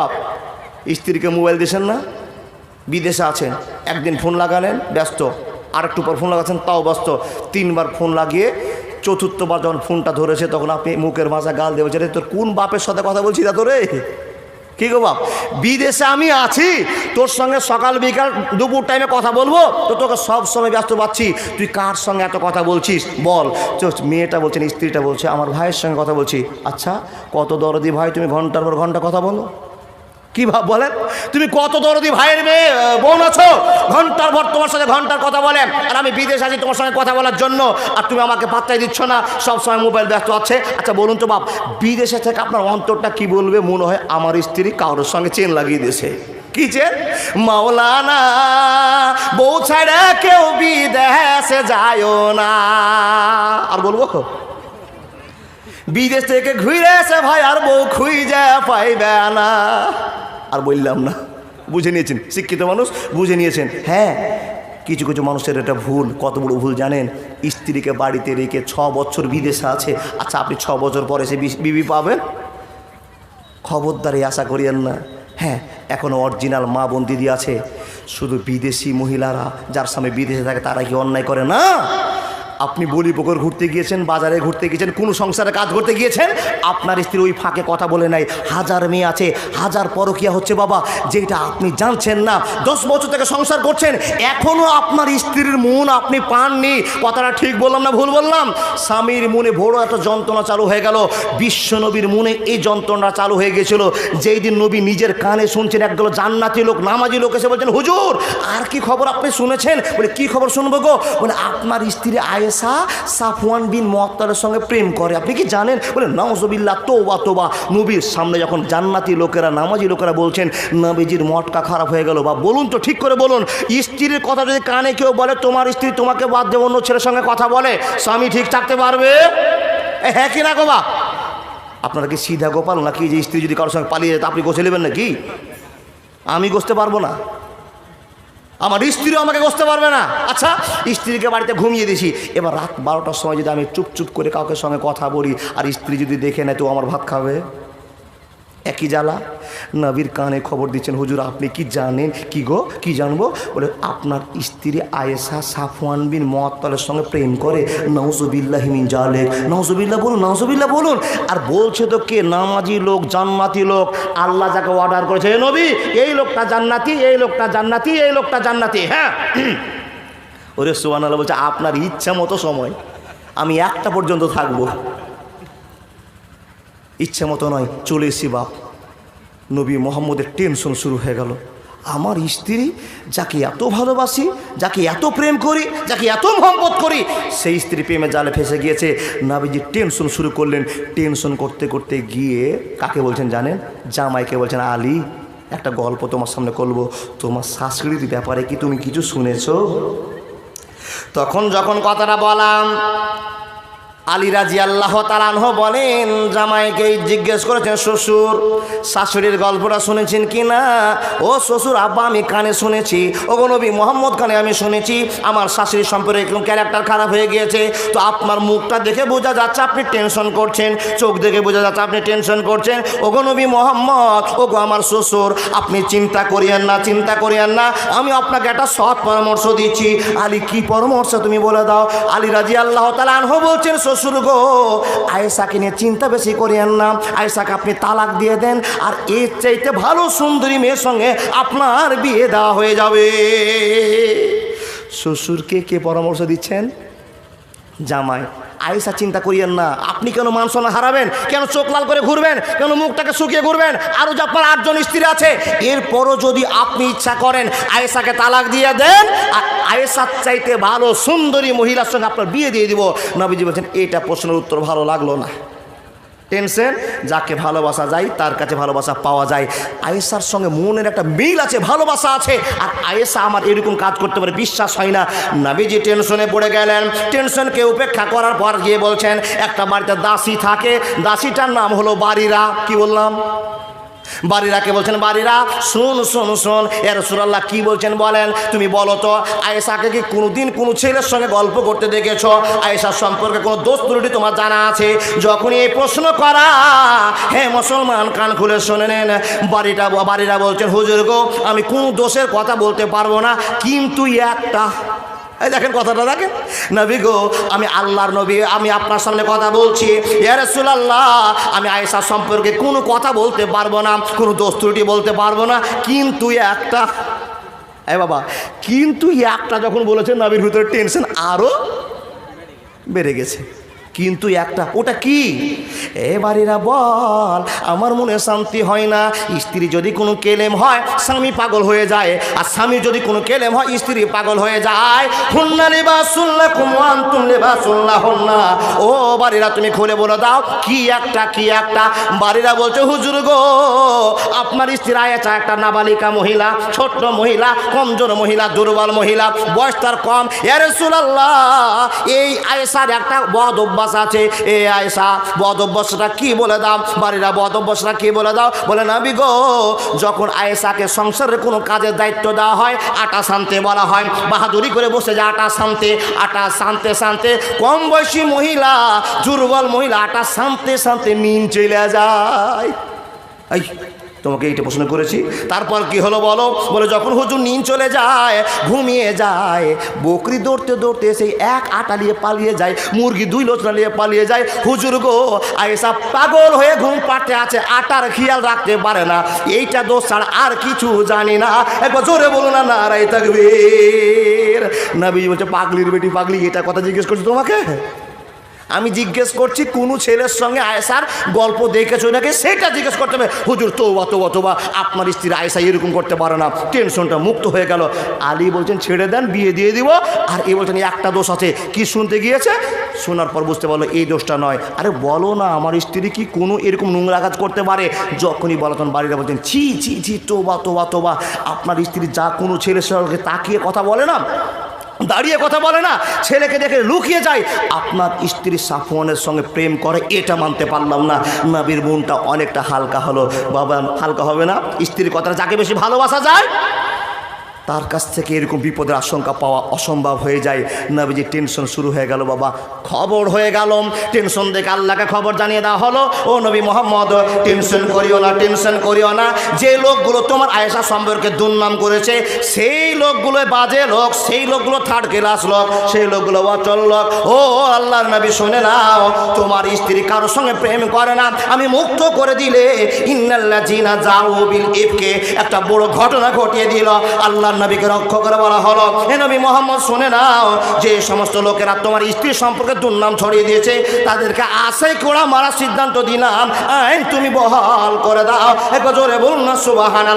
বাপ স্ত্রীকে মোবাইল দিয়েছেন না বিদেশে আছেন একদিন ফোন লাগালেন ব্যস্ত। আর একটু পর ফোন লাগাচ্ছেন তাও ব্যস্ত। তিনবার ফোন লাগিয়ে চতুর্থবার যখন ফোনটা ধরেছে তখন আপনি মুখের ভাষা গাল দিয়ে বলছেন "রে, তোর কোন বাপের সাথে কথা বলছি না তোরে কি গো বাপ? বিদেশে আমি আছি তোর সঙ্গে সকাল বিকাল দুপুর টাইমে কথা বলব তো তোকে সব সময় ব্যস্ত পাচ্ছি। তুই কার সঙ্গে এত কথা বলছিস? বল। মেয়েটা বলছেন স্ত্রীটা বলছে আমার ভাইয়ের সঙ্গে কথা বলছি। আচ্ছা কত দরদি ভাই তুমি ঘণ্টার পর ঘণ্টা কথা বলো। কি ভাব বলেন? তুমি কত দরদি ভাইয়ের মেয়ে বোন আছো? ঘণ্টার পর তোমার সাথে ঘণ্টার কথা বলেন। আর আমি বিদেশ আছি তোমার সঙ্গে কথা বলার জন্য। আর তুমি আমাকে পাত্তাই দিচ্ছ না। সব সময় মোবাইল ব্যস্ত আছে। আচ্ছা বলুন তো বাপ, বিদেশে থেকে আপনার অন্তরটা কি বলবে? মনে হয় আমার স্ত্রী কারোর সঙ্গে চেন লাগিয়ে দিয়েছে। কি চেন? মাওলানা, বউ ছাড়া কেউ বিদেশে যায় না। আর বলব বিদেশ থেকে ঘুরে এসে ভাই, আর বউ খুঁজে পাইবে না। আর বললাম না, বুঝে নিয়েছেন, শিক্ষিত মানুষ, বুঝে নিয়েছেন। হ্যাঁ কিছু কিছু মানুষের এটা ভুল, কত বড় ভুল জানেন? স্ত্রীকে বাড়িতে রেখে ছ বছর বিদেশে আছে। আচ্ছা আপনি ছ বছর পরে সে বিবি পাবেন? খবরদারি আশা করিয়েন না। হ্যাঁ এখনও অরিজিনাল মা বোন দিদি আছে। শুধু বিদেশি মহিলারা, যার সামনে বিদেশে থাকে, তারা কি অন্যায় করে না? আপনি বলি পুকুর ঘুরতে গিয়েছেন, বাজারে ঘুরতে গিয়েছেন, কোনো সংসারে কাজ করতে গিয়েছেন? আপনার স্ত্রী ওই ফাঁকে কথা বলে নাই। হাজার মেয়ে আছে, হাজার পরকিয়া হচ্ছে বাবা, যেটা আপনি জানছেন না। দশ বছর থেকে সংসার করছেন এখনও আপনার স্ত্রীর মন আপনি পাননি। কথাটা ঠিক বললাম না ভুল বললাম? স্বামীর মনে বড় একটা যন্ত্রণা চালু হয়ে গেল। বিশ্ব নবীর মনে এই যন্ত্রণা চালু হয়ে গেছিল। যেই দিন নবী নিজের কানে শুনছেন একদল জান্নাতি লোক, নামাজি লোক এসে বলছেন, হুজুর, আর কি খবর আপনি শুনেছেন? বলে, কি খবর শুনব গো? বলে, আপনার স্ত্রী আয়েশা সাফওয়ান বিন মহত্তারের সঙ্গে প্রেম করে। আপনি কি জানেন? বলে নওজবিল্লা তোবা তোবা। নবীর সামনে যখন জান্নাতি লোকেরা, নামাজি লোকেরা বলছেন, নবীজির মটকা খারাপ হয়ে গেল বা বলুন তো ঠিক করে বলুন, স্ত্রীর কথা যদি কানে কেউ বলে, তোমার স্ত্রী তোমাকে বাদ দিয়ে অন্য ছেলের সঙ্গে কথা বলে? স্বামী ঠিক থাকতে পারবে? হ্যাঁ কি না গো বা? আপনারা কি সিধা গোপাল নাকি যে স্ত্রী যদি কারোর সঙ্গে পালিয়ে যেত আপনি গোছে নেবেন নাকি? আমি গোছতে পারব না। আমার স্ত্রী আমাকে বসতে পারবে না। আচ্ছা স্ত্রীকে বাড়িতে ঘুমিয়ে দিছি। এবার রাত বারোটার সময় যদি আমি চুপ চুপ করে কাউকে সঙ্গে কথা বলি, আর স্ত্রী যদি দেখে নেয়, তো আমার ভাত খাবে? একই জ্বালা? নবীর কানে খবর দিচ্ছেন, হুজুর, আপনি কি জানেন? কি গো? কি জানব? বলে, আপনার স্ত্রী আয়েশা সাফওয়ান বিন মহাত্তলের সঙ্গে প্রেম করে। নওজবিল্লাহ মিন জালে নওজবিল্লাহ বলুন নওজবিল্লাহ বলুন। আর বলছে তো কে? নামাজি লোক, জান্নাতি লোক। আল্লাহ যাকে অর্ডার করেছে, "এ নবী, এই লোকটা জান্নাতি, এই লোকটা জান্নাতি, এই লোকটা জান্নাতি। হ্যাঁ? ওরে সোহান আল্লাহ বলছে, আপনার ইচ্ছা মতো সময়, আমি একটা পর্যন্ত থাকব। ইচ্ছে মতো নয়, চলে এসি বাপ। নবী মোহাম্মদের টেনশন শুরু হয়ে গেল। আমার স্ত্রী যাকে এত ভালোবাসি, যাকে এত প্রেম করি, যাকে এত মহব্বত করি, সেই স্ত্রী প্রেমে জালে ফেসে গিয়েছে। নাবিজি টেনশন শুরু করলেন। টেনশন করতে করতে গিয়ে কাকে বলছেন জানেন? জামাইকে বলছেন, আলী, একটা গল্প তোমার সামনে করব। তোমার শাশুড়ির ব্যাপারে কি তুমি কিছু শুনেছো? তখন যখন কথাটা বলাম আলী রাজি আল্লাহ তালানহ বলেন, জামাইকে জিজ্ঞেস করেছেন, শ্বশুর, শাশুড়ির গল্পটা শুনেছেন কি না? ও শ্বশুর, আব্বা, আমি কানে শুনেছি। ও নবী মোহাম্মদ খানে আমি শুনেছি। আমার শাশুড়ির সম্পর্কে একদম ক্যারেক্টার খারাপ হয়ে গিয়েছে। তো আপনার মুখটা দেখে বোঝা যাচ্ছে আপনি টেনশন করছেন। চোখ দেখে বোঝা যাচ্ছে আপনি টেনশন করছেন। ও নবী মোহাম্মদ ও গো আমার শ্বশুর, আপনি চিন্তা করিয়েন না, চিন্তা করিয়েন না। আমি আপনাকে একটা সৎ পরামর্শ দিচ্ছি। আলী, কি পরামর্শ তুমি বলে দাও? আলী রাজি আল্লাহ তালানহ বলছেন, শ্বশুর গো। আয়েশাকে নিয়ে চিন্তা বেশি করিয়েন না। আয়েশাকে আপনি তালাক দিয়ে দেন, আর এর চাইতে ভালো সুন্দরী মেয়ের সঙ্গে আপনার বিয়ে দেওয়া হয়ে যাবে। শ্বশুরকে কে পরামর্শ দিচ্ছেন? জামাই। আয়েশা চিন্তা করিয়েন না। আপনি কেন মানসনা হারাবেন? কেন চোখ লাল করে ঘুরবেন? কেন মুখটাকে শুকিয়ে ঘুরবেন? আরও যে আপনার আটজন স্ত্রী আছে, এরপরও যদি আপনি ইচ্ছা করেন, আয়েশাকে তালাক দিয়ে দেন, আর আয়েশার চাইতে ভালো সুন্দরী মহিলার সঙ্গে আপনার বিয়ে দিয়ে দিব। নবীজি বলছেন, এটা প্রশ্নের উত্তর ভালো লাগল না। টেনশন, যাকে ভালোবাসা যায়, তার কাছে ভালোবাসা পাওয়া যায়। আয়েসার সঙ্গে মনের একটা মিল আছে, ভালোবাসা আছে। আর আয়েসা আমার এরকম কাজ করতে পারে, বিশ্বাস হয় না। নাবিজি টেনশনে পড়ে গেলেন। টেনশনকে উপেক্ষা করার পর গিয়ে বলছেন, একটা বাড়িতে দাসী থাকে। দাসীটার নাম হলো বাড়িরা। কি বললাম? বাড়িরাকে বলছেন? বাড়িরা, শুন শুন শুন। এর সুরাল্লাহ কি বলছেন বলেন? তুমি বলো তো, আয়েশাকে কি কোনোদিন কোনো ছেলের সঙ্গে গল্প করতে দেখেছ? আয়েশার সম্পর্কে কোনো দোষ ত্রুটি তোমার জানা আছে? যখনই এই প্রশ্ন করা, হে মুসলমান, কান খুলে শুনে নেন। বাড়িটা, বাড়িরা বলছেন, হুজুর গো, আমি কোনো দোষের কথা বলতে পারব না, কিন্তু একটা এই দেখেন কথাটা দেখেন। নবী গো, আমি আল্লাহর নবী, আমি আপনার সামনে কথা বলছি। ইয়ারসুল্লাহ আমি আয়েশা সম্পর্কে কোনো কথা বলতে পারব না, কোনো দোষ ত্রুটি বলতে পারব না। কিন্তু একটা এ বাবা, কিন্তু একটা যখন বলেছেন, নবীর ভিতরে টেনশন আরও বেড়ে গেছে। কিন্তু একটা, ওটা কি? এ বাড়িরা বল, আমার মনে শান্তি হয় না। স্ত্রী যদি কোনো কেলেম হয়, স্বামী পাগল হয়ে যায়। আর স্বামী যদি কোনো কেলেম হয়, স্ত্রী পাগল হয়ে যায়। হুন্না লেবা শুনলে কুমান তুম লেবা শুনলা হন্না ও বাড়িরা, তুমি খুলে বলে দাও, কি একটা কি একটা? বাড়িরা বলছে, হুজুর গো, আপনার স্ত্রী আয়েচা একটা নাবালিকা মহিলা, ছোট্ট মহিলা, কমজোর মহিলা, দুর্বল মহিলা, বয়স তার কম। এর সুলাল্লাহ এই আয়েশার একটা বদ অভ্যাস আছে। এই আয়েশা বদ অভ্যাসটা কি বলে দাও? বাড়িরা বদ অভ্যাসটা কি বলে দাও? বলে না বিগো যখন আয়েশাকে সংসারের কোনো কাজের দায়িত্ব দেওয়া হয়, আটা শানতে বলা হয়। বাহাদুরি করে বসে যায় আটা শানতে আটা শানতে শান্তে কম বয়সী মহিলা, দুর্বল মহিলা আটা শানতে শানতে নিন চলে যায়। এই তোমাকে এইটা প্রশ্ন করেছি। তারপর কি হলো বলো? বলে যখন হুজুর নিন চলে যায়, ঘুমিয়ে যায়, বকরি দৌড়তে দৌড়তে সেই এক আটা নিয়ে পালিয়ে যায়, মুরগি দুই লোচনা নিয়ে পালিয়ে যায়। হুজুর গো আয়েসা পাগল হয়ে ঘুম পাড়তে আছে, আটার খেয়াল রাখতে পারে না। এইটা দোষ ছাড়া আর কিছু জানি না। একবার জোরে বলো না নারাই থাকবে নাবি বলছে, পাগলির বেটি, পাগলি, এটা কথা জিজ্ঞেস করছি তোমাকে? আমি জিজ্ঞেস করছি, কোনো ছেলের সঙ্গে আয়েসার গল্প দেখেছ নাকি? সেটা জিজ্ঞেস করতে হবে। হুজুর তো অত অথবা আপনার স্ত্রী আয়েসা এরকম করতে পারে না। টেনশনটা মুক্ত হয়ে গেল। আলী বলছেন, ছেড়ে দেন, বিয়ে দিয়ে দিব। আর এ বলছেন, একটা দোষ আছে। কি শুনতে গিয়েছে? শোনার পর বুঝতে পারল, এই দোষটা নয়। আরে বলো না, আমার স্ত্রী কি কোনো এরকম নোংরা কাজ করতে পারে? যখনই বলো তখন বাড়িরা বলছেন, ছি ছি ছি তোবা তোবা তোবা আপনার স্ত্রী যা কোনো ছেলের সঙ্গে তাকিয়ে কথা বলে না দাঁড়িয়ে কথা বলে না, ছেলেকে দেখে লুকিয়ে যায়। আপনার স্ত্রী সাফওয়ানের সঙ্গে প্রেম করে, এটা মানতে পারলাম না। নাবির মনটা অনেকটা হালকা হলো। বাবা, হালকা হবে না? স্ত্রীর কথাটা যাকে বেশি ভালোবাসা যায় তার কাছ থেকে এরকম বিপদের আশঙ্কা পাওয়া অসম্ভব হয়ে যায়। নবীজি টেনশন শুরু হয়ে গেল, বাবা, খবর হয়ে গেল। টেনশন দেখে আল্লাহকে খবর জানিয়ে দেওয়া হলো। ও নবী মোহাম্মদ টেনশন করিও না টেনশন করিও না। যে লোকগুলো তোমার আয়েশা সম্পর্কে দুর্নাম করেছে, সেই লোকগুলো বাজে লোক, সেই লোকগুলো থার্ড ক্লাস লোক, সেই লোকগুলো অচল লোক। ও আল্লাহর নবী, শুনে নাও, তোমার স্ত্রী কারোর সঙ্গে প্রেম করে না। আমি মুক্ত করে দিলে ইন্নাল্লা জিনা যাও বিল ইফকে। একটা বড় ঘটনা ঘটিয়ে দিল। আল্লাহর নবীকে রক্ষ করে বলা হলো। হে নবী মোহাম্মদ, শুনে নাও যে সমস্ত লোকেরা তোমার স্ত্রী সম্পর্কে দুর্নাম ছড়িয়ে দিয়েছে, তাদেরকে আশাই কোড়া মারার সিদ্ধান্ত দিলাম। আইন তুমি বহাল করে দাও। একবার জোরে বলুন না সুবাহান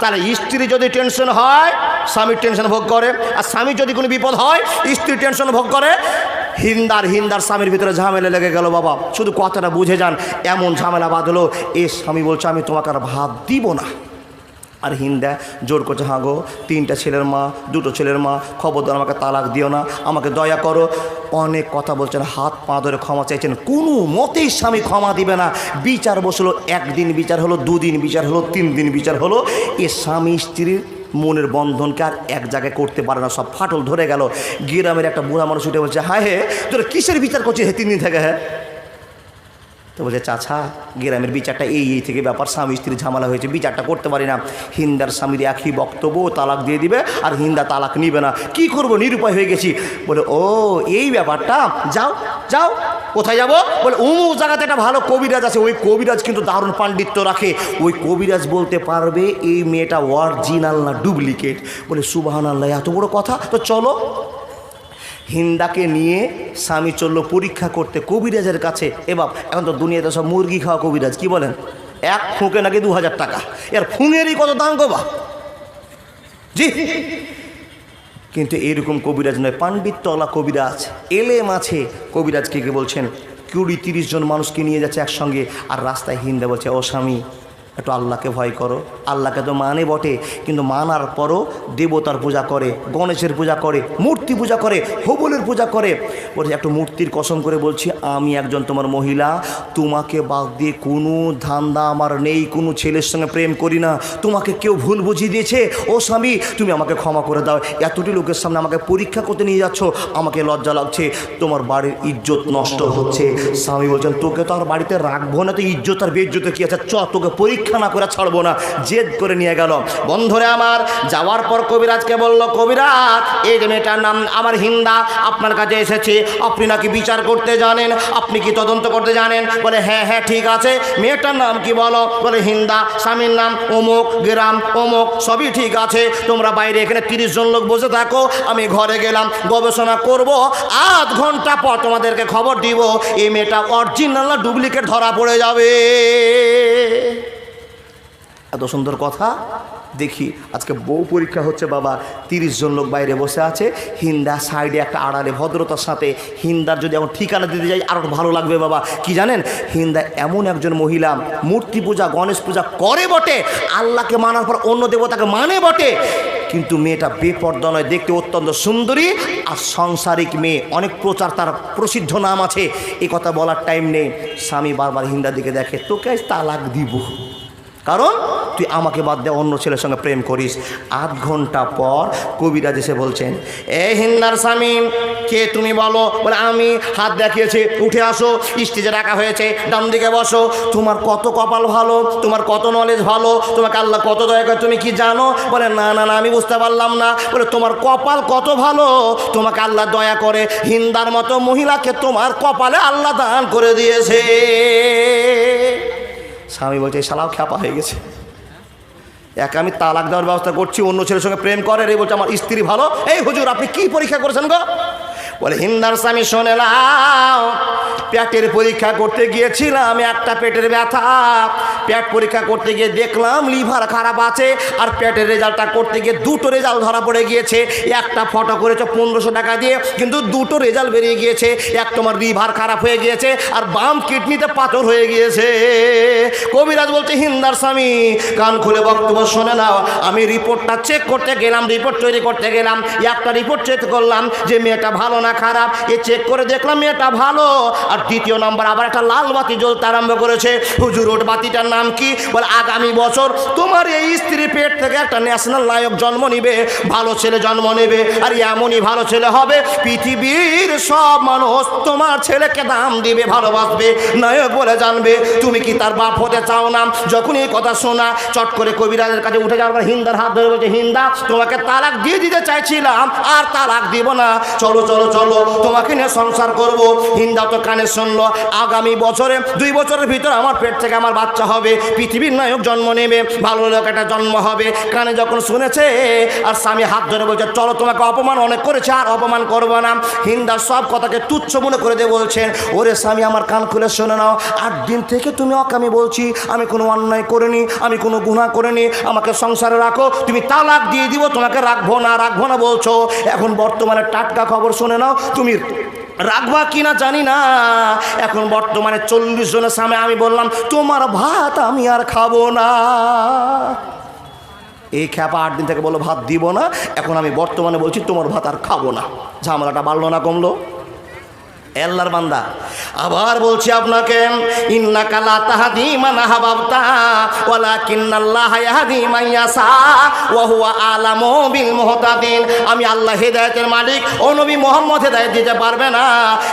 তাহলে স্ত্রী যদি টেনশন হয় স্বামীর টেনশন ভোগ করে। আর স্বামীর যদি কোনো বিপদ হয়, স্ত্রী টেনশন ভোগ করে। হিন্দার হিন্দার স্বামীর ভিতরে ঝামেলা লেগে গেল বাবা। শুধু কথাটা বুঝে যান, এমন ঝামেলা বাঁধলো, এ স্বামী বলছে, আমি তোমাকে আর ভাত দিব না। আর হিন্দা, জোর করছে, হাঁ গো, তিনটা ছেলের মা, দুটো ছেলের মা খবর খবরদার, আমাকে তালাক দিও না, আমাকে দয়া করো। অনেক কথা বলছেন, হাত পা ধরে ক্ষমা চাইছেন। কোনো মতেই স্বামী ক্ষমা দিবে না। বিচার বসল, একদিন বিচার হলো, দুদিন বিচার হলো, তিন দিন বিচার হলো। এ স্বামী স্ত্রীর মনের বন্ধনকে আর এক জায়গায় করতে পারে না, সব ফাটল ধরে গেল। গ্রামের একটা বুড়া মানুষ উঠে বলছে হ্যাঁ হে, তোরা কিসের বিচার করছিস হে তিন দিন থেকে হ্যাঁ তো বলছে, চাচা, গ্রামের বিচারটা এই এই থেকে ব্যাপার। স্বামী স্ত্রীর ঝামেলা হয়েছে, বিচারটা করতে পারি না। হিন্দার স্বামীর একই বক্তব্য, তালাক দিয়ে দিবে, আর হিন্দা তালাক নিবে না। কি করব? নিরুপায় হয়ে গেছি। বলে, ও, এই ব্যাপারটা? যাও যাও, কোথায় যাব? বলে, উমুক জায়গাতে একটা ভালো কবিরাজ আছে। ওই কবিরাজ কিন্তু দারুণ পাণ্ডিত্য রাখে। ওই কবিরাজ বলতে পারবে, এই মেয়েটা অরিজিনাল না ডুপ্লিকেট বলে সুবাহান আল্লাহ এত বড় কথা? তো চলো হিন্দাকে নিয়ে স্বামী চলল পরীক্ষা করতে কবিরাজের কাছে। এবার এখন তো দুনিয়াতে সব মুরগি খাওয়া কবিরাজ, কি বলেন? এক ফুঁকে নাকি দু হাজার টাকা। এর ফুঁয়েরই কত দাম গোবা জি। কিন্তু এরকম কবিরাজ নয়, পাণ্ডিত্যওয়ালা কবিরাজ, এলেম আছে। কবিরাজকে কে বলছেন? কুড়ি তিরিশ জন মানুষকে নিয়ে যাচ্ছে একসঙ্গে, আর রাস্তায় হিন্দা বলছে, ও স্বামী, একটু আল্লাহকে ভয় করো। আল্লাহকে তো মানে বটে, কিন্তু মানার পরও দেবতার পূজা করে, গণেশের পূজা করে, মূর্তি মূর্তি পূজা করে, হবলের পূজা করে। বলছে, একটু মূর্তির কসম করে বলছি, আমি একজন তোমার মহিলা, তোমাকে বাদ দিয়ে কোনো ধান্দা আমার নেই, কোনো ছেলের সঙ্গে প্রেম করি না। তোমাকে কেউ ভুল বুঝিয়ে দিয়েছে? ও স্বামী, তুমি আমাকে ক্ষমা করে দাও। এতটি লোকের সামনে আমাকে পরীক্ষা করতে নিয়ে যাচ্ছ, আমাকে লজ্জা লাগছে, তোমার বাড়ির ইজ্জত নষ্ট হচ্ছে। স্বামী বলছেন, তোকে তো আর বাড়িতে রাখব না, তো ইজ্জত আর বেজ্জত কি আছে? চ, তোকে পরীক্ষা না করে ছাড়বো না, জেদ করে নিয়ে গেল। বন্ধরে আমার, যাওয়ার পর কবিরাজকে বলল, কবিরাজ, এই মেয়েটার নাম আমার হিন্দা, আপনার কাছে এসেছে। আপনি নাকি বিচার করতে জানেন? আপনি কি তদন্ত করতে জানেন? বলে হ্যাঁ হ্যাঁ ঠিক আছে। মেয়েটার নাম কি বলো? বলে, হিন্দা। স্বামীর নাম অমুক, গ্রাম অমুক, সবই ঠিক আছে। তোমরা বাইরে এখানে তিরিশ জন লোক বসে থাকো। আমি ঘরে গেলাম, গবেষণা করব। আধ ঘণ্টা পর তোমাদেরকে খবর দিব, এই মেয়েটা অরিজিনাল না ডুপ্লিকেট ধরা পড়ে যাবে। এত সুন্দর কথা। দেখি। আজকে বউ পরীক্ষা হচ্ছে বাবা, তিরিশ জন লোক বাইরে বসে আছে। হিন্দা সাইডে একটা আড়ালে ভদ্রতার সাথে, হিন্দার যদি এখন ঠিকানা দিতে যাই আরও ভালো লাগবে বাবা। কি জানেন? হিন্দা এমন একজন মহিলা, মূর্তি পূজা, গণেশ পূজা করে বটে, আল্লাহকে মানার পর অন্য দেবতাকে মানে বটে। কিন্তু মেয়েটা বেপর্দা নয়, দেখতে অত্যন্ত সুন্দরী আর সংসারিক মেয়ে। অনেক প্রচার, তার প্রসিদ্ধ নাম আছে। এ কথা বলার টাইম নেই। স্বামী বারবার হিন্দার দিকে দেখে, তোকে তালাক দিব। কারণ তুই আমাকে বাদ দে, অন্য ছেলের সঙ্গে প্রেম করিস। আধ ঘণ্টা পর কবিরাজ এসে বলছেন এ হিন্দার স্বামী কে তুমি বলো? বলে, আমি, হাত দেখিয়েছি, উঠে আসো, স্টেজে রাখা হয়েছে, ডান দিকে বসো, তোমার কত কপাল ভালো, তোমার কত নলেজ ভালো, তোমাকে আল্লাহ কত দয়া করে, তুমি কি জানো? বলে, না না না, আমি বুঝতে পারলাম না। বলে, তোমার কপাল কত ভালো, তোমাকে আল্লাহ দয়া করে, হিন্দার মতো মহিলাকে তোমার কপালে আল্লাহ দান করে দিয়েছে। স্বামী বলছে, এই শালাও খ্যাপা হয়ে গেছে। এক আমি তালাক দেওয়ার ব্যবস্থা করছি, অন্য ছেলের সঙ্গে প্রেম করে রে বলছে, আমার স্ত্রী ভালো। এই হুজুর, আপনি কি পরীক্ষা করেছেন গো? বলে হিন্দার স্বামী, শোনে নাও। পরীক্ষা করতে গিয়েছিলাম, একটা পেটের ব্যথা। পেট পরীক্ষা করতে গিয়ে দেখলাম লিভার খারাপ আছে, আর পেটের রেজাল্টটা করতে গিয়ে দুটো রেজাল্ট ধরা পড়ে গিয়েছে। একটা ফটো করেছে পনেরোশো টাকা দিয়ে, কিন্তু দুটো রেজাল্ট বেরিয়ে গিয়েছে। এক তোমার লিভার খারাপ হয়ে গিয়েছে, আর বাম কিডনিতে পাথর হয়ে গিয়েছে। কবিরাজ বলছে হিন্দার স্বামী, কান খুলে বক্তব্য শোনে নাও। আমি রিপোর্টটা চেক করতে গেলাম রিপোর্ট তৈরি করতে গেলাম। একটা রিপোর্ট চেক করলাম যে মেয়েটা ভালো না খারাপ। এ চেক করে দেখলাম মেয়েটা ভালো। আর দ্বিতীয় নাম্বার, আবার একটা লাল বাতি জ্বলতে আরম্ভ করেছে। হুজুর ওট বাতিটার নাম কি? বলে, আগামী বছর তোমার এই স্ত্রী পেট থেকে একটা ন্যাশনাল নায়ক জন্ম নিবে। ভালো ছেলে জন্ম নেবে। আর এমনই ভালো ছেলে হবে, পৃথিবীর সব মানুষ তোমার ছেলেকে দাম দিবে, ভালোবাসবে। নায়ক বলে জানবে, তুমি কি তার বাপ হতে চাও না? যখন এই কথা শোনা, চট করে কবিরাজের কাছে উঠে যাওয়ার হিন্দার হাত ধরে বলছে, হিন্দা, তোমাকে তালাক দিয়ে দিতে চাইছিলাম, আর তালাক দিব না। চলো চলো চলো, তোমাকে নিয়ে সংসার করব। হিন্দা তো কানে শুনলো, আগামী বছরে, দুই বছরের ভিতরে আমার পেট থেকে আমার বাচ্চা হবে, পৃথিবীর নায়ক জন্ম নেবে, ভালো লোক একটা জন্ম হবে। কানে যখন শুনেছে, আর স্বামী হাত ধরে বলছে, চলো, তোমাকে অপমান অনেক করেছে, আর অপমান করব না। হিন্দার সব কথাকে তুচ্ছ মনে করে দিয়ে বলছেন, ওরে স্বামী, আমার কান খুলে শুনে নাও। আট দিন থেকে তুমি অকামি বলছি, আমি কোনো অন্যায় করিনি, আমি কোনো গুণা করিনি, আমাকে সংসারে রাখো, তুমি তালাক দিয়ে দিব, তোমাকে রাখব না রাখব না বলছো। এখন বর্তমানে টাটকা খবর শুনে নাও তুমি রাখবা কিনা জানি না। এখন বর্তমানে চল্লিশ জনের সামনে আমি বললাম, তোমার ভাত আমি আর খাব না। এই খ্যাপা আট দিন থেকে বলো, ভাত দিব না। এখন আমি বর্তমানে বলছি, তোমার ভাত আর খাব না। ঝামেলাটা বাড়লো না, কমলো। আল্লাহর বান্দা। আবার বলছি আপনাকে ইন্না কালা তাহাদি মান হাবাবতা ওয়ালাকিন্নাল্লাহ ইয়াহদি মান ওয়া হুয়া আলামু বিল মুহতাদিন। আমি আল্লাহ হেদায়েতের মালিক, ও নবী মোহাম্মদ হেদায়েত দিতে পারবে না।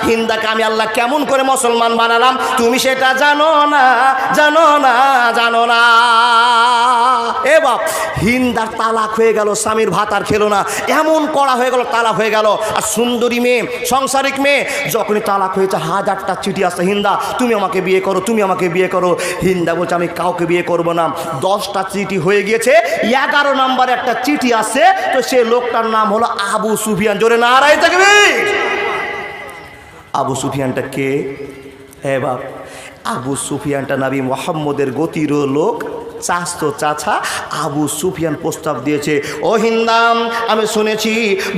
হিন্দাকে আমি আল্লাহ কেমন করে মুসলমান বানালাম, তুমি সেটা জানো না জানো না জানো না। এ বাপ, হিন্দার তালাক হয়ে গেল, স্বামীর ভাত আর খেলো না। এমন কড়া হয়ে গেল, তালাক হয়ে গেল। আর সুন্দরী মেয়ে, সংসারিক মেয়ে যখনই তালাক হয়েছে, হাজারটা চিঠি আসছে হিন্দা, তুমি আমাকে বিয়ে করো, তুমি আমাকে বিয়ে করো। হিন্দা বলছে, আমি কাউকে বিয়ে করব না। দশটা চিঠি হয়ে গিয়েছে, এগারো নাম্বার একটা চিঠি আসছে তো সে লোকটার নাম হলো আবু সুফিয়ান। জোরে না আড়াই থাকবে আবু সুফিয়ানটা কে? হ্যাঁ বাপ, আবু সুফিয়ানটা নাবি মোহাম্মদের গতির লোক। চাস্তো চাচা আবু সুফিয়ান প্রস্তাব দিয়েছে। ও হিন্দাম আমি শুনেছি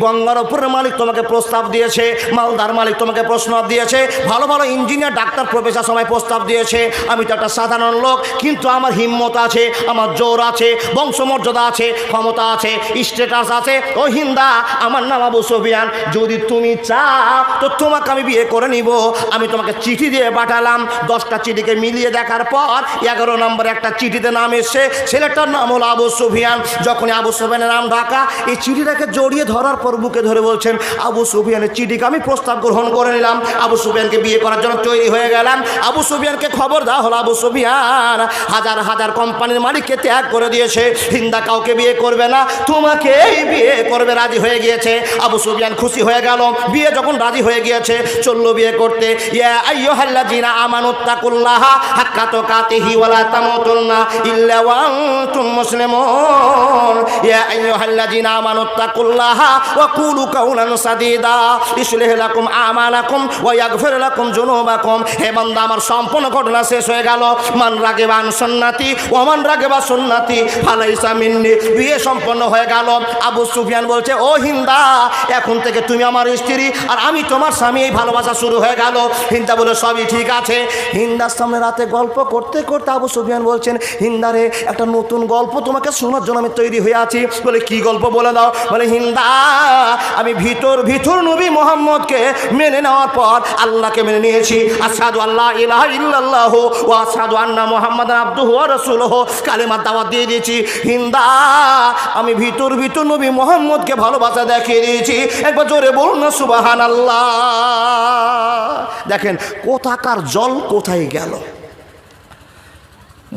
গঙ্গার ওপরের মালিক তোমাকে প্রস্তাব দিয়েছে, মালদার মালিক তোমাকে প্রস্তাব দিয়েছে, ভালো ভালো ইঞ্জিনিয়ার, ডাক্তার, প্রফেসর সময় প্রস্তাব দিয়েছে। আমি তো একটা সাধারণ লোক, কিন্তু আমার হিম্মত আছে, আমার জোর আছে, বংশমর্যাদা আছে, ক্ষমতা আছে, স্ট্যাটাস আছে। ও হিন্দা আমার নাম আবু সুফিয়ান, যদি তুমি চাও, তো তোমাকে আমি বিয়ে করে নিব। আমি তোমাকে চিঠি দিয়ে পাঠালাম, দশটা চিঠিকে মিলিয়ে দেখার পর, এগারো নম্বরে একটা চিঠিতে নাম এসছে ছেলেটার নাম হলো আবু সুফিয়ান। যখন আবু সুফিয়ানের নাম ঢাকা, এই চিঠিটাকে জড়িয়ে ধরার পর বুকে ধরে বলছেন, আবু সুফিয়ানের চিঠিকে আমি প্রস্তাব গ্রহণ করে নিলাম। আবু সুফিয়ানকে বিয়ে করার জন্য তৈরি হয়ে গেলাম। আবু সুফিয়ানকে খবর দেওয়া হলো, আবু সুফিয়ান, হাজার হাজার কোম্পানির মালিককে ত্যাগ করে দিয়েছে। হিন্দা কাউকে বিয়ে করবে না, তোমাকেই বিয়ে করবে, রাজি হয়ে গিয়েছে। আবু সুফিয়ান খুশি হয়ে গেল। বিয়ে যখন রাজি হয়ে গিয়েছে, চলল বিয়ে করতে। ইয়া আইয়ুহাল্লাযিনা আমানুত্তাকুল্লাহা হাক্কা তুকাতিহি ওয়ালা তামুতুন্না ইল্লা মুসলিমুন, ইয়া আইয়ুহাল্লাযিনা আমানুত্তাকুল্লাহা ওয়া কুলু কাওলান সাদীদা, ইসলিহ লাকুম আমালাকুম ওয়া ইয়াগফির লাকুম যুনুবাকুম। হে বান্দা, আমার সম্পূর্ণ ঘটনা শেষ হয়ে গেল। মান সুন্নাতি মান রাগিবা সুন্নাতি, ফালাইসা মিন্নি, বিয়ে সম্পন্ন হয়ে গেল। আবু সুফিয়ান বলছে, ও হিন্দা, এখন থেকে তুমি আমার স্ত্রী আর আমি তোমার স্বামী। এই ভালোবাসা শুরু হয়ে গেল। হিন্দা বলে সবই ঠিক আছে। হিন্দার সামনে রাতে গল্প করতে করতে আবু সুফিয়ান বলছেন হিন্দারে একটা নতুন গল্প তোমাকে শোনার জন্য আমি তৈরি হয়ে আছি। বলে, কি গল্প বলে দাও? বলে, হিন্দা, আমি ভিতর ভিতর নবী মোহাম্মদকে মেনে নেওয়ার পর আল্লাহকে মেনে নিয়েছি। আসাদু আল্লাহ ইলাহা ইল্লাল্লাহ ও আসাদু আন্না মোহাম্মদ আব্দু আব্দুহু ওয়া রাসূলুহু। কালেমার দাওয়াত দিয়ে দিয়েছি। হিন্দা, আমি ভিতর ভিতর নবী মোহাম্মদকে ভালোবাসা দেখিয়ে দিয়েছি। একবার জোরে বলুন না সুবাহান আল্লাহ দেখেন, কোথাকার জল কোথায় গেল?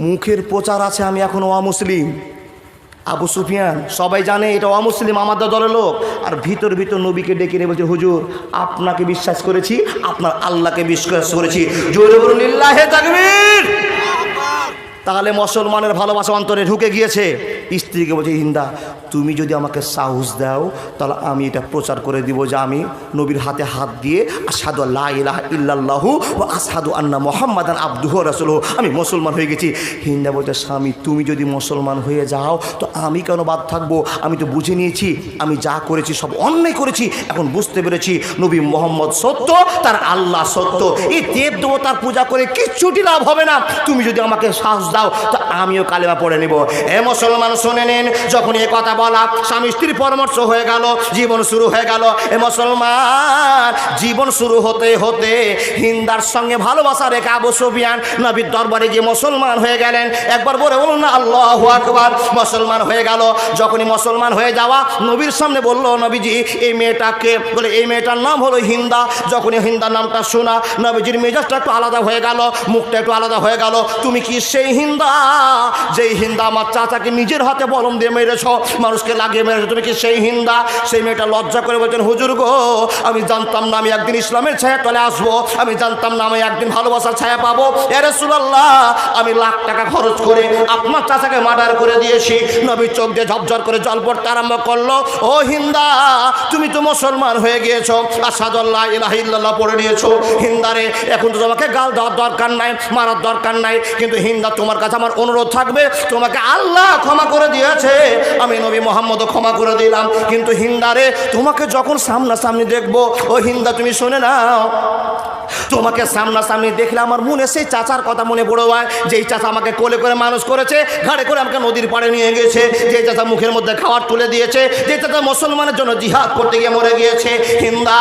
মুখের প্রচার আছে, আমি এখন অমুসলিম। আবু সুফিয়ান, সবাই জানে এটা অমুসলিম আমাদের দলের লোক। আর ভিতর ভিতর নবীকে ডেকে নিয়ে বলছে, হুজুর, আপনাকে বিশ্বাস করেছি, আপনার আল্লাহকে বিশ্বাস করেছি। তাহলে মুসলমানের ভালোবাসা অন্তরে ঢুকে গিয়েছে। স্ত্রীকে বলছে, হিন্দা তুমি যদি আমাকে সাহস দাও, তাহলে আমি এটা প্রচার করে দিব যে আমি নবীর হাতে হাত দিয়ে আসাদু আল্লাহ ইলাহা ও আসাদু আন্না মোহাম্মদান আব্দুহ রাসুল আমি মুসলমান হয়ে গেছি। হিন্দা বলতে স্বামী, তুমি যদি মুসলমান হয়ে যাও, তো আমি কেন বাদ থাকব? আমি তো বুঝে নিয়েছি, আমি যা করেছি সব অন্যায় করেছি, এখন বুঝতে পেরেছি নবী মোহাম্মদ সত্য, তার আল্লাহ সত্য। এই দেব দেবতার পূজা করে কিচ্ছুটি লাভ হবে না। তুমি যদি আমাকে সাহস দাও, তো আমিও কালেমা পড়ে নিব। এ মুসলমান, শুনে নিন যখন এ কথা বলা স্বামী স্ত্রীর পরামর্শ হয়ে গেল, জীবন শুরু হয়ে গেল। এ মুসলমান, জীবন শুরু হতে হতে হিন্দার সঙ্গে ভালোবাসা রেখে আবু সুফিয়ান নবীর দরবারে গিয়ে মুসলমান হয়ে গেলেন। একবার বলে বলুন না, আল্লাহ আকবার। মুসলমান হয়ে গেল। যখনই মুসলমান হয়ে যাওয়া, নবীর সামনে বলল, নবীজি, এই মেয়েটাকে বলে, এই মেয়েটার নাম হলো হিন্দা। যখনই হিন্দার নামটা শোনা, নবীজির মেজাজটা একটু আলাদা হয়ে গেল, মুখটা একটু আলাদা হয়ে গেল। তুমি কি সেই হিন্দা? যেই হিন্দা আমার চাচাকে নিজের হাতে বলম দিয়ে মেরেছ মানুষকে লাগিয়ে মেরেছ। তুমি কি সেই হিন্দা? সেই মেয়েটা লজ্জা করে বলছেন, হুজুর গো, আমি জানতাম না আমি একদিন ইসলামের ছায়া তলে আসব। আমি জানতাম না আমি একদিন ভালোবাসার ছায়া পাবো। এরে সুলাল্লাহ আমি লাখ টাকা খরচ করে আপনার চাচাকে মার্ডার করে দিয়েছি। নবী চোখ দিয়ে ঝপঝর করে জল পড়তে আরম্ভ করল। ও হিন্দা, তুমি তো মুসলমান হয়ে গিয়েছো। আসাদুল্লাহ ইলাহিল্লাহ পড়ে নিয়েছো। হিন্দারে এখন তো তোমাকে গাল দেওয়ার দরকার নাই, মারার দরকার নাই। কিন্তু হিন্দা, তোমার কাছে আমার অনুরোধ থাকবে। তোমাকে আল্লাহ ক্ষমা করে দিয়েছে। আমি নবী মোহাম্মদও ক্ষমা করে দিলাম। কিন্তু হিন্দারে, তোমাকে যখন সামনাসামনি দেখব, ও হিন্দা তুমি শুনে নাও। তোমাকে সামনাসামনি দেখলে আমার মনে সেই চাচার কথা মনে পড়ে হয় যেই চাচা আমাকে কোলে করে মানুষ করেছে, ঘাড়ে করে আমাকে নদীর পাড়ে নিয়ে গেছে। যে চাচা মুখের মধ্যে খাবার তুলে দিয়েছে যে চাচা মুসলমানের জন্য জিহাদ করতে গিয়ে মরে গিয়েছে। হিন্দা,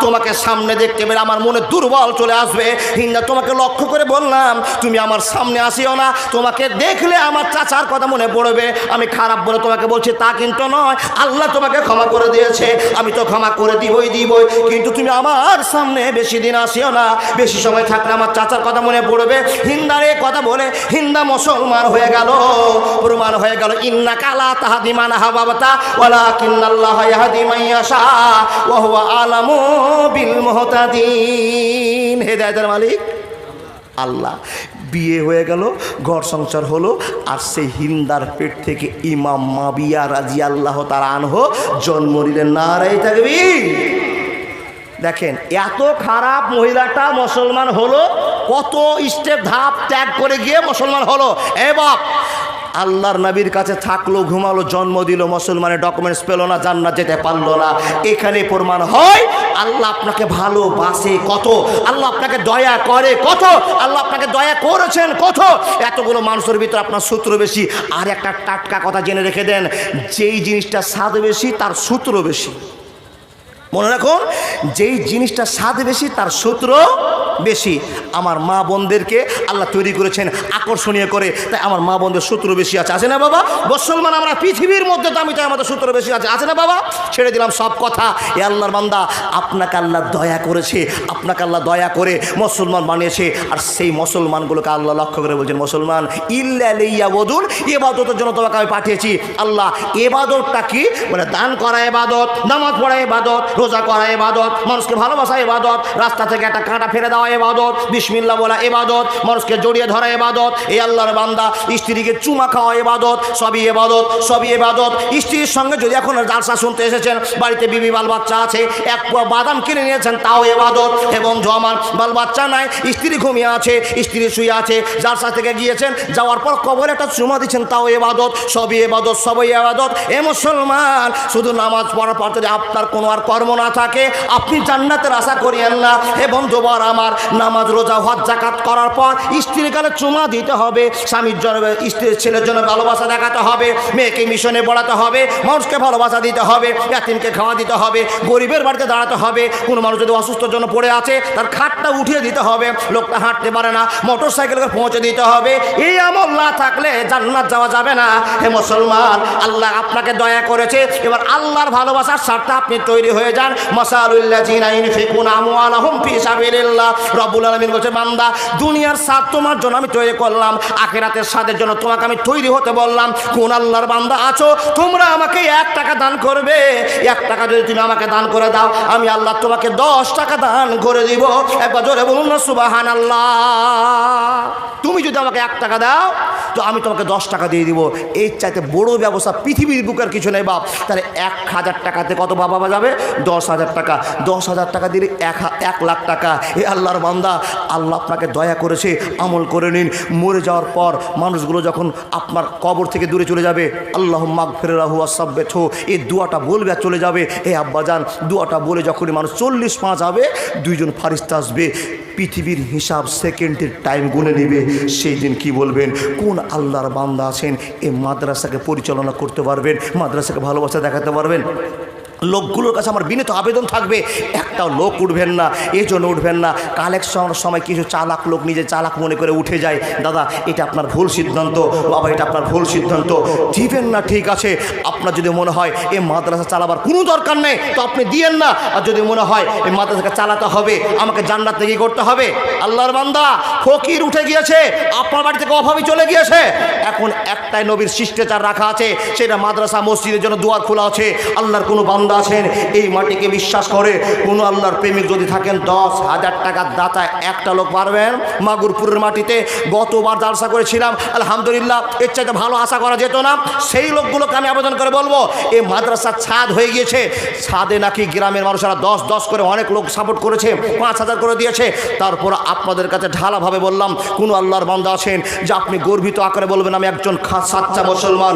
তোমাকে সামনে দেখতে পেলে আমার মনে দুর্বল চলে আসবে। হিন্দা, তোমাকে লক্ষ্য করে বললাম, তুমি আমার সামনে আসিও না। তোমাকে দেখলে আমার চাচার কথা মনে পড়বে। আমি খারাপ বলে তোমাকে বলছি, তা কিন্তু নয়। আল্লাহ তোমাকে ক্ষমা করে দিয়েছে। আমি তো ক্ষমা করে দিবই দিবই। কিন্তু তুমি আমার সামনে বেশি দিন আসিও না, বেশি সময় থাকলে আমার চাচার কথা মনে পড়বে। হিন্দারে কথা বলে, হিন্দা মুসলমান হয়ে গেল। প্রমাণ হয়ে গেল, ইন্না কালা তাহাদিমান হাবাবতা ওয়ালা কিন্নাল্লাহ ইয়াহদি বিল মালিক, আল্লাহ, বিয়ে হয়ে গেল, ঘর সংসার হলো, আর সেই হিন্দার পেট থেকে ইমাম মাবিয়া রাজি আল্লাহ তার আনহ জন্ম নিলেন। নারাই থাকবি দেখেন, এত খারাপ মহিলাটা মুসলমান হলো, কত স্টেপ ধাপ ত্যাগ করে গিয়ে মুসলমান হলো। এ বাপ, আল্লাহর নবীর কাছে থাকল, ঘুমালো, জন্ম দিল, মুসলমানের ডকুমেন্টস পেল না, জান্নাত যেতে পারল না। এখানে প্রমাণ হয়, আল্লাহ আপনাকে ভালোবাসে কত, আল্লাহ আপনাকে দয়া করে কত, আল্লাহ আপনাকে দয়া করেছেন কত। এতগুলো মানুষের ভিতরে আপনার সূত্র বেশি। আর একটা টাটকা কথা জেনে রেখে দেন, যেই জিনিসটা স্বাদ বেশি, তার সূত্র বেশি। মনে রাখুন যেই জিনিসটা স্বাদ বেশি তার সূত্র বেশি। আমার মা বোনদেরকে আল্লাহ তৈরি করেছেন আকর্ষণীয় করে। তাই আমার মা বোনদের সূত্র বেশি আছে। আছে না বাবা? মুসলমান, আমরা পৃথিবীর মধ্যে দামি তাই আমাদের সূত্র বেশি আছে। আছে না বাবা? ছেড়ে দিলাম সব কথা। এ আল্লাহর বান্দা, আপনাকে আল্লাহ দয়া করেছে। আপনাকে আল্লাহ দয়া করে মুসলমান বানিয়েছে। আর সেই মুসলমানগুলোকে আল্লাহ লক্ষ্য করে বলছেন, মুসলমান, ইল্লা বদুল এবাদতের জন্য তোমাকে আমি পাঠিয়েছি। আল্লাহ এবাদতটা কি? মানে দান করা এবাদত নামাজ পড়া এবাদত রোজা করা এবাদত মানুষকে ভালোবাসা এবাদত রাস্তা থেকে একটা কাঁটা ফেলে দেওয়া এবাদত, বিসমিল্লা বলা এবাদত, মানুষকে জড়িয়ে ধরা এবাদত, এই আল্লাহর বান্দা স্ত্রীকে চুমা খাওয়া এবাদত, সবই এবাদত সবই এবাদত। স্ত্রীর সঙ্গে যদি এখন জালসা শুনতে এসেছেন, বাড়িতে বিবি বাল বাচ্চা আছে, এক বাদাম কিনে নিয়েছেন, তাও এবাদত। এবং জমান বাল বাচ্চা নাই, স্ত্রী ঘুমিয়ে আছে, স্ত্রী শুয়ে আছে, জালসা থেকে গিয়েছেন, যাওয়ার পর কবরে একটা চুমা দিচ্ছেন, তাও এবাদত, সবই এবাদত সবই এবাদত। এ মুসলমান, শুধু নামাজ পড়ার পর যদি আপনার কোনো আর কর্ম না থাকে, আপনি জান্নাতের আশা করিয়েন না। এ বন্ধুবার আমার নামাজ, রোজা, হজ জাকাত করার পর স্ত্রীর কালে চুমা দিতে হবে, স্বামীর জন্য, স্ত্রীর ছেলের জন্য ভালোবাসা দেখাতে হবে, মেয়েকে মিশনে পড়াতে হবে, মানুষকে ভালোবাসা দিতে হবে, এতিমকে খাওয়া দিতে হবে, গরিবের বাড়িতে দাঁড়াতে হবে, কোনো মানুষ যদি অসুস্থর জন্য পড়ে আছে, তার খাটটা উঠিয়ে দিতে হবে, লোকটা হাঁটতে পারে না, মোটর সাইকেলকে পৌঁছে দিতে হবে, এই আমল না থাকলে জান্নাত যাওয়া যাবে না। হে মুসলমান, আল্লাহ আপনাকে দয়া করেছে, এবার আল্লাহর ভালোবাসার স্বার্থে আপনি তৈরি হয়ে যান। মাসালুল্লাহ জিনাইন ফিকুন আমওয়ালাহুম ফি সাবিলিল্লাহ। রব্বুল আলামিন বলছে, বান্দা, দুনিয়ার স্বাদ তোমার জন্য আমি তৈরি করলাম, আখেরাতের স্বাদের জন্য তোমাকে আমি তৈরি হতে বললাম। কোন আল্লাহর বান্দা আছো, তোমরা আমাকে এক টাকা দান করবে। এক টাকা যদি তুমি আমাকে দান করে দাও, আমি আল্লাহ তোমাকে দশ টাকা দান করে দিব। একবার জোরে বলুন না সুবাহান আল্লাহ তুমি যদি আমাকে এক টাকা দাও, তো আমি তোমাকে দশ টাকা দিয়ে দিব। এর চাইতে বড় ব্যবস্থা পৃথিবীর বুকের কিছু নেই বাপ। তাহলে এক হাজার টাকাতে কত বাবা যাবে? দশ হাজার টাকা। দশ হাজার টাকা দিলে এক এক লাখ টাকা। এ আল্লাহর বান্দা, আল্লাহ আপনাকে দয়া করেছে, আমল করে নিন। মরে যাওয়ার পর মানুষগুলো যখন আপনার কবর থেকে দূরে চলে যাবে আল্লাহ মাগ ফেরে রাহু আসাব্বে ছো এই দুয়াটা বলবে আর চলে যাবে। এ আব্বাজান দুয়াটা বলে যখনই মানুষ চল্লিশ পাঁচ হবে দুইজন ফারিস্তা আসবে, পৃথিবীর হিসাব সেকেন্ডের টাইম গুনে নেবে। সেই দিন কি বলবেন? কোন আল্লাহর বান্দা আছেন এই মাদ্রাসাকে পরিচালনা করতে পারবেন, মাদ্রাসাকে ভালোবাসা দেখাতে পারবেন? লোকগুলোর কাছে আমার বিনীত আবেদন থাকবে, একটাও লোক উঠবেন না, এই জন্য উঠবেন না। কালেকশনের সময় কিছু চালাক লোক নিজে চালাক মনে করে উঠে যায়, দাদা, এটা আপনার ভুল সিদ্ধান্ত, বাবা, এটা আপনার ভুল সিদ্ধান্ত। দিবেন না, ঠিক আছে। আপনার যদি মনে হয় এই মাদ্রাসা চালাবার কোনো দরকার নেই, তো আপনি দিয়েন না। আর যদি মনে হয় এই মাদ্রাসাকে চালাতে হবে, আমাকে জান্নাত থেকে করতে হবে? আল্লাহর বান্দা, ফকির উঠে গিয়েছে, আপনার বাড়ি থেকে অভাবী চলে গিয়েছে। এখন একটাই নবীর শিষ্টাচার রাখা আছে, সেটা মাদ্রাসা, মসজিদের জন্য দুয়ার খোলা আছে, আল্লাহর কোনো বান্দা আছেন, এই মাটিকে বিশ্বাস করে কোনো আল্লাহর প্রেমিক যদি থাকেন, দশ হাজার টাকার দাতায় একটা লোক পারবেন মাগুরপুরের মাটিতে গতবার জালসা করেছিলাম, আলহামদুলিল্লাহ, এর চাইতে ভালো আশা করা যেত না। সেই লোকগুলোকে আমি আবেদন করে বলব, এই মাদ্রাসার ছাদ হয়ে গিয়েছে। ছাদে নাকি গ্রামের মানুষেরা দশ দশ করে অনেক লোক সাপোর্ট করেছে, পাঁচ হাজার করে দিয়েছে। তারপর আপনাদের কাছে ঢালাভাবে বললাম, কোনো আল্লাহর বান্দা আছেন যে আপনি গর্বিত আকারে বলবেন, আমি একজন সাচ্চা মুসলমান।